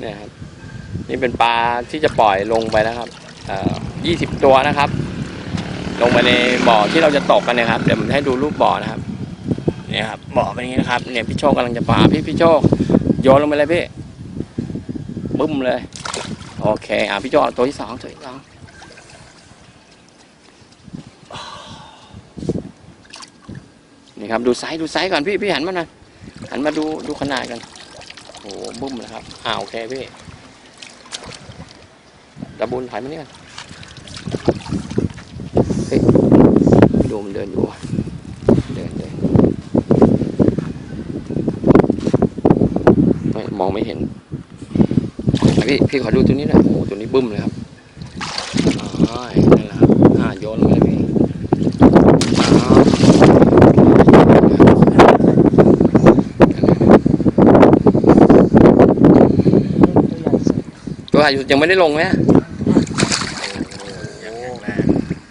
เนี่ยครับนี่เป็นปลาที่จะปล่อยลงไปนะครับยี่สิบตัวนะครับ ลงไปในบ่อที่เราจะตกกันนะครับ เดี๋ยวผมให้ดูรูปบ่อนะครับ เนี่ยครับบ่อเป็นอย่างนี้นะครับ เนี่ยพี่โชคกำลังจะปลาพี่พี่โชคโยนลงไปเลยพี่บึ้มเลย โอเค อะพี่โชคตัวที่สองตัวที่สองนี่ครับดูไซส์ดูไซส์ก่อนพี่พี่หันมาหน่อยหันมาดูดูขนาดกัน โอ้โหบึ้มเลยครับอ่าโอเคพี่ตะบุญถอยมานี่กันเฮ้ยดูมันเดินอยู่เดินเดินไม่มองไม่เห็นพี่พี่ขอดูตัวนี้หน่อยโอ้โหตัวนี้บึ้มเลยครับอ๋อนั่นแหละครับอ่าโยนลงไปเลยพี่อ๋อ ตัวอายุยังไม่ได้ลงไหมยังแข็งแรง